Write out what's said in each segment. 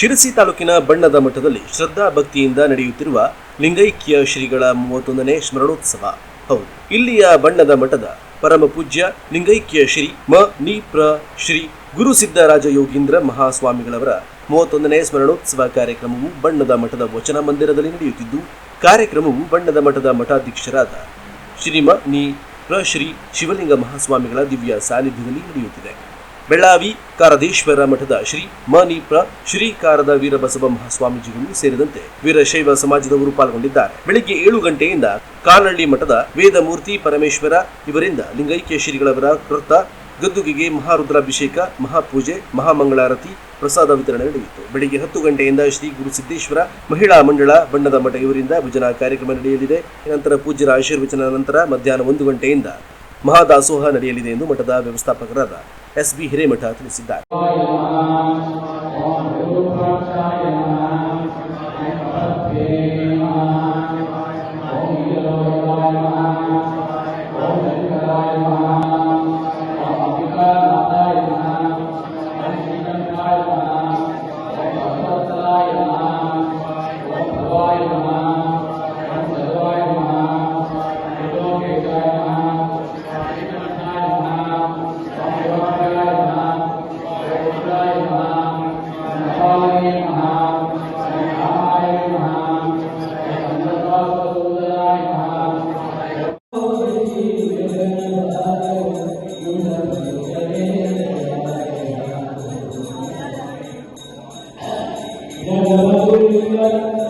ಶಿರಸಿ ತಾಲೂಕಿನ ಬಣ್ಣದ ಮಠದಲ್ಲಿ ಶ್ರದ್ಧಾ ಭಕ್ತಿಯಿಂದ ನಡೆಯುತ್ತಿರುವ ಲಿಂಗೈಕ್ಯ ಶ್ರೀಗಳ ಮೂವತ್ತೊಂದನೇ ಸ್ಮರಣೋತ್ಸವ. ಹೌದು, ಇಲ್ಲಿಯ ಬಣ್ಣದ ಮಠದ ಪರಮ ಪೂಜ್ಯ ಲಿಂಗೈಕ್ಯ ಶ್ರೀ ಮ. ನಿ ಪ್ರ ಶ್ರೀ ಗುರು ಸಿದ್ದರಾಜ ಯೋಗೀಂದ್ರ ಮಹಾಸ್ವಾಮಿಗಳವರ ಮೂವತ್ತೊಂದನೇ ಸ್ಮರಣೋತ್ಸವ ಕಾರ್ಯಕ್ರಮವು ಬಣ್ಣದ ಮಠದ ವಚನ ಮಂದಿರದಲ್ಲಿ ನಡೆಯುತ್ತಿದ್ದು, ಕಾರ್ಯಕ್ರಮವು ಬಣ್ಣದ ಮಠದ ಮಠಾಧ್ಯಕ್ಷರಾದ ಶ್ರೀ ಮ ನಿ ಪ್ರ ಶ್ರೀ ಶಿವಲಿಂಗ ಮಹಾಸ್ವಾಮಿಗಳ ದಿವ್ಯ ಸಾನ್ನಿಧ್ಯದಲ್ಲಿ ನಡೆಯುತ್ತಿದೆ. ಬೆಳ್ಳಾವಿ ಕಾರದೇಶ್ವರ ಮಠದ ಶ್ರೀ ಮನಿಪ್ರ ಶ್ರೀ ಕಾರದ ವೀರಬಸವ ಮಹಾಸ್ವಾಮೀಜಿಗಳು ಸೇರಿದಂತೆ ವೀರಶೈವ ಸಮಾಜದವರು ಪಾಲ್ಗೊಂಡಿದ್ದಾರೆ. ಬೆಳಿಗ್ಗೆ ಏಳು ಗಂಟೆಯಿಂದ ಕಾನಹಳ್ಳಿ ಮಠದ ವೇದಮೂರ್ತಿ ಪರಮೇಶ್ವರ ಇವರಿಂದ ಲಿಂಗೈಕ್ಯ ಶ್ರೀಗಳವರ ಕೃತ, ಗದ್ದುಗೆಗೆ ಮಹಾರುದ್ರಾಭಿಷೇಕ, ಮಹಾಪೂಜೆ, ಮಹಾಮಂಗಳಾರತಿ, ಪ್ರಸಾದ ವಿತರಣೆ ನಡೆಯಿತು. ಬೆಳಿಗ್ಗೆ ಹತ್ತು ಗಂಟೆಯಿಂದ ಶ್ರೀ ಗುರು ಸಿದ್ದೇಶ್ವರ ಮಹಿಳಾ ಮಂಡಳ ಬಣ್ಣದ ಮಠ ಇವರಿಂದ ಭಜನಾ ಕಾರ್ಯಕ್ರಮ ನಡೆಯಲಿದೆ. ನಂತರ ಪೂಜ್ಯರ ಆಶೀರ್ವಚನ ನಂತರ ಮಧ್ಯಾಹ್ನ ಒಂದು ಗಂಟೆಯಿಂದ ಮಹಾದಾಸೋಹ ನಡೆಯಲಿದೆ ಎಂದು ಮಠದ ವ್ಯವಸ್ಥಾಪಕರಾದ ಎಸ್ ಬಿ ಹಿರೇಮಠ ತಿಳಿಸಿದ್ದಾರೆ. Obrigado.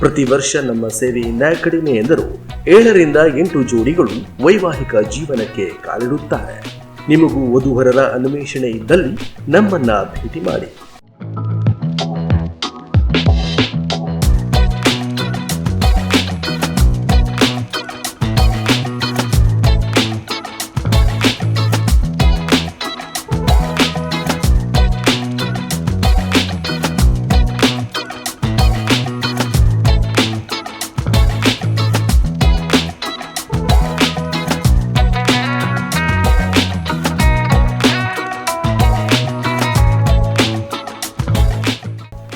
ಪ್ರತಿ ವರ್ಷ ನಮ್ಮ ಸೇವೆಯಿಂದ ಕಡಿಮೆ ಎಂದರು. ಏಳರಿಂದ ಎಂಟು ಜೋಡಿಗಳು ವೈವಾಹಿಕ ಜೀವನಕ್ಕೆ ಕಾಲಿಡುತ್ತಾರೆ. ನಿಮಗೂ ವಧುವರರ ಅನ್ವೇಷಣೆ ಇದ್ದಲ್ಲಿ ನಮ್ಮನ್ನ ಭೇಟಿ ಮಾಡಿ.